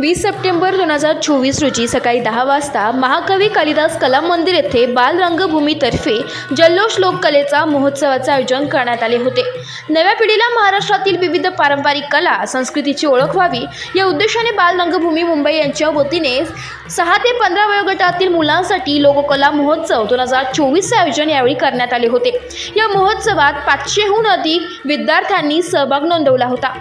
वीस सप्टेंबर दोन हजार चोवीस रोजी सकाळी दहा वाजता महाकवी कालिदास कला मंदिर येथे बाल रंगभूमीतर्फे जल्लोष लोककलेचा महोत्सवाचे आयोजन करण्यात आले होते. नव्या पिढीला महाराष्ट्रातील विविध पारंपरिक कला संस्कृतीची ओळख व्हावी या उद्देशाने बाल रंगभूमी मुंबई यांच्या वतीने सहा ते पंधरा वयोगटातील मुलांसाठी लोककला महोत्सव दोन हजार चोवीसचे आयोजन यावेळी करण्यात आले होते. या महोत्सवात पाचशेहून अधिक विद्यार्थ्यांनी सहभाग नोंदवला होता.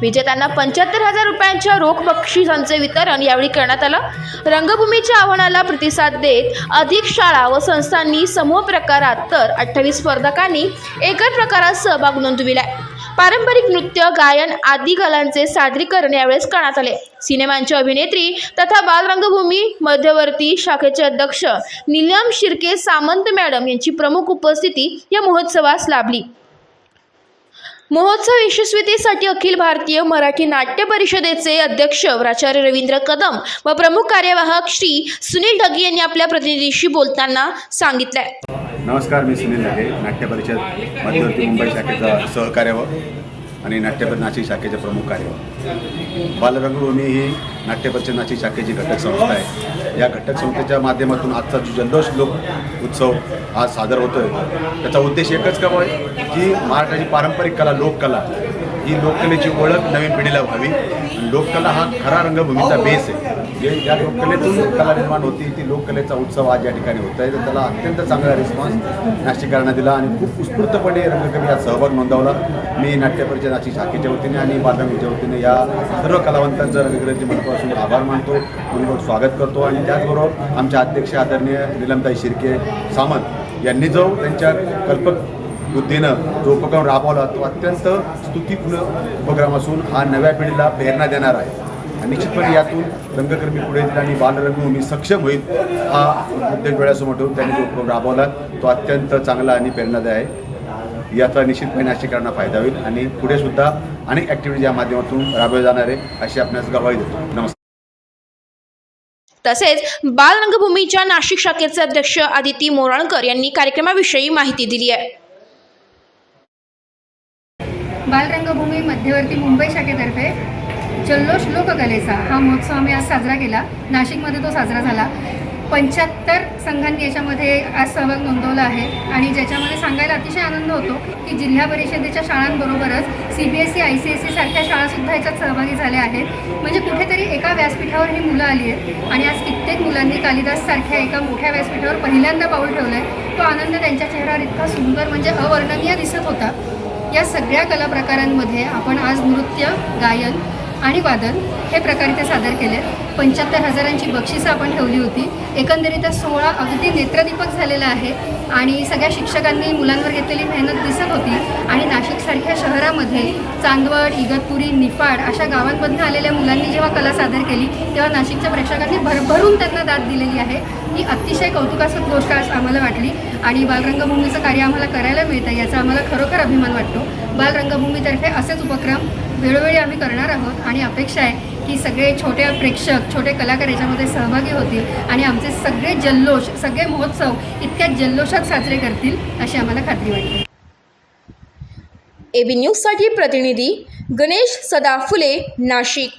विजेत्यांना पंच्याहत्तर हजार रुपयांच्या रोख बक्षिसांचे वितरण यावेळी करण्यात आलं. रंगभूमीच्या आव्हानाला प्रतिसाद देत अधिक शाळा व संस्थांनी समूह प्रकारात तर अठ्ठावीस स्पर्धकांनी एकच प्रकारात सहभाग नोंदविलाय. पारंपरिक नृत्य गायन आदी कलांचे सादरीकरण यावेळेस करण्यात आले. सिनेमांची अभिनेत्री तथा बालरंगभूमी मध्यवर्ती शाखेचे अध्यक्ष निलम शिर्के सामंत मॅडम यांची प्रमुख उपस्थिती या महोत्सवास लाभली. महोत्सव यशस्वीतेसाठी अखिल भारतीय मराठी नाट्य परिषदेचे अध्यक्ष प्राचार्य रवींद्र कदम व प्रमुख कार्यवाहक श्री सुनील ढगे यांनी आपल्या प्रतिनिधीशी बोलताना सांगितलंय. नमस्कार मी सुनील ढगे नाट्य परिषद मध्यवर्ती मुंबई शाखेचा सहकार्यवाह आणि नाट्य शाखेचे प्रमुख कार्यवाह. बालरंगभूमी ही नाट्य नाशिक शाखेची घटक संस्था आहे. या घटक संस्थेच्या माध्यमातून आजचा जो जल्लोष लोक उत्सव आज सादर होतोय त्याचा उद्देश एकच का होय की महाराष्ट्राची पारंपरिक कला लोककला ही लोककलेची ओळख नवीन पिढीला व्हावी. लोककला हा खरा रंगभूमीचा बेस आहे. जे ज्या लोककलेतून कला निर्माण होती ती लोककलेचा उत्सव आज या ठिकाणी होत आहे. तर त्याला अत्यंत चांगला रिस्पॉन्स नाशिककरांना दिला आणि खूप उत्स्फूर्तपणे रंगकवी यात सहभाग नोंदवला. मी नाट्य परिषद नाशिक शाखेच्या वतीने आणि बादामीच्या वतीने या सर्व कलावंतांचं रंगकलेचे मनपासून आभार मानतो. मनपूर्वक स्वागत करतो आणि त्याचबरोबर आमच्या अध्यक्ष आदरणीय निलमताई शिर्के सामंत यांनी जो त्यांच्या कल्पक बुद्धीनं जो उपक्रम राबवला. तो अत्यंत स्तुतीपूर्ण उपक्रम असून हा नव्या पिढीला प्रेरणा देणार आहे. आणि निश्चितपणे यातून रंगकर्मी पुढे येतील आणि बालरंगभूमी सक्षम होईल हा उद्देश डोळ्यासमोर ठेवून त्यांनी जो उपक्रम राबवला. तो अत्यंत चांगला आणि प्रेरणादायी आहे. याचा निश्चितपणे नाशिकांना फायदा होईल आणि पुढे सुद्धा अनेक ॲक्टिव्हिटीज या माध्यमातून राबवले जाणार आहे अशी आपणास गवाही देतो. नमस्कार. तसेच बाल रंगभूमीच्या नाशिक शाखेचे अध्यक्ष आदिती मोराळकर यांनी कार्यक्रमाविषयी माहिती दिली आहे. बालरंगभूमी मध्यवर्ती मुंबई शाखेतर्फे जल्लोष लोककलेचा हा महोत्सव आम्ही आज साजरा केला. नाशिकमध्ये तो साजरा झाला. पंच्याहत्तर संघांनी याच्यामध्ये आज सहभाग नोंदवला आहे आणि ज्याच्यामध्ये सांगायला अतिशय आनंद होतो की जिल्हा परिषदेच्या शाळांबरोबरच C B S E I C S E सारख्या शाळासुद्धा याच्यात सहभागी झाल्या आहेत. म्हणजे कुठेतरी एका व्यासपीठावर ही मुलं आली आहेत आणि आज कित्येक मुलांनी कालिदाससारख्या एका मोठ्या व्यासपीठावर पहिल्यांदा पाऊल ठेवलं आहे तो आनंद त्यांच्या चेहऱ्यावर इतका सुंदर म्हणजे अवर्णनीय दिसत होता. या सगळ्या कला प्रकारांमध्ये आपण आज नृत्य गायन आणि वादन हे प्रकार इथे सादर केले. पंच्याहत्तर हजारांची बक्षिसं आपण ठेवली होती. एकंदरीत सोहळा अगदी नेत्रदीपक झालेला आहे आणि सगळ्या शिक्षकांनी मुलांवर घेतलेली मेहनत दिसत होती. आणि नाशिकसारख्या शहरामध्ये चांदवड इगतपुरी निफाड अशा गावांमधून आलेल्या मुलांनी जेव्हा कला सादर केली तेव्हा नाशिकच्या प्रेक्षकांनी भरभरून त्यांना दाद दिलेली आहे. ही अतिशय कौतुकास्पद गोष्ट आज आम्हाला वाटली आणि बालरंगभूमीचं कार्य आम्हाला करायला मिळतं याचा आम्हाला खरोखर अभिमान वाटतो. बालरंगभूमीतर्फे असेच उपक्रम वेळोवेळी आम्ही करणार आहोत आणि अपेक्षा आहे की सगळे छोटे प्रेक्षक छोटे कलाकार याच्यामध्ये सहभागी होतील आणि आमचे सगळे जल्लोष सगळे महोत्सव इतक्या जल्लोषात साजरे करतील अशी आम्हाला खात्री वाटते. एबी न्यूजसाठी प्रतिनिधी गणेश सदाफुले नाशिक.